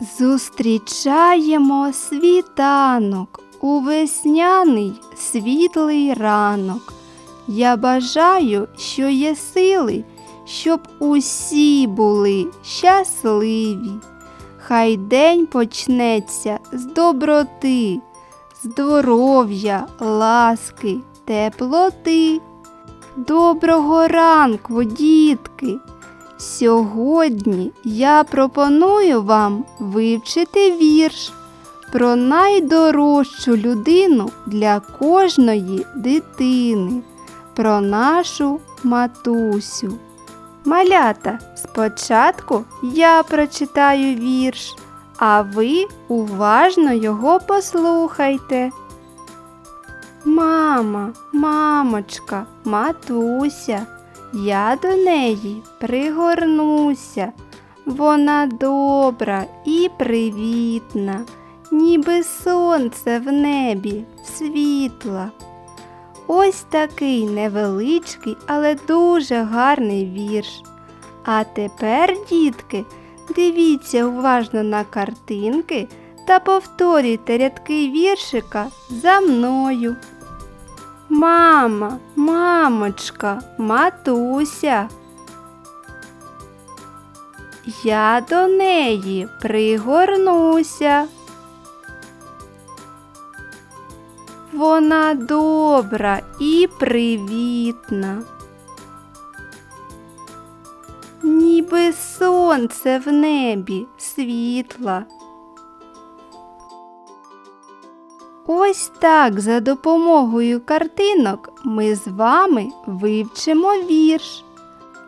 Зустрічаємо світанок у весняний світлий ранок. Я бажаю, що є сили, щоб усі були щасливі. Хай день почнеться з доброти, здоров'я, ласки, теплоти. Доброго ранку, дітки! Сьогодні я пропоную вам вивчити вірш про найдорожчу людину для кожної дитини, про нашу матусю. Малята, спочатку я прочитаю вірш, а ви уважно його послухайте. Мама, мамочка, матуся, я до неї пригорнуся. Вона добра і привітна, ніби сонце в небі світла. Ось такий невеличкий, але дуже гарний вірш. А тепер, дітки, дивіться уважно на картинки та повторюйте рядки віршика за мною. Мама, мамочка, матуся. Я до неї пригорнуся. Вона добра і привітна. Ніби сонце в небі світла. Ось так за допомогою картинок ми з вами вивчимо вірш.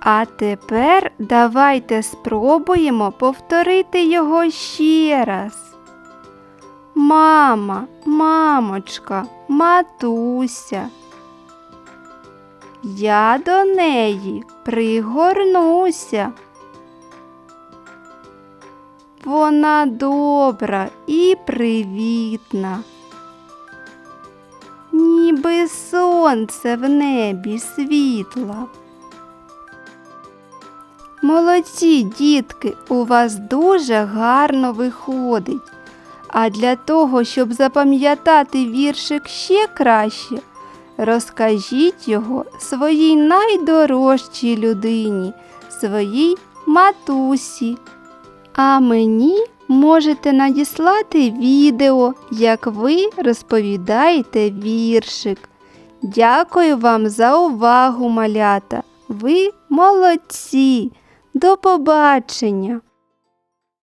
А тепер давайте спробуємо повторити його ще раз. Мама, мамочка, матуся. Я до неї пригорнуся. Вона добра і привітна. Ніби сонце в небі світла. Молодці, дітки, у вас дуже гарно виходить. А для того, щоб запам'ятати віршик ще краще, розкажіть його своїй найдорожчій людині, своїй матусі. А мені можете надіслати відео, як ви розповідаєте віршик. Дякую вам за увагу, малята. Ви молодці. До побачення!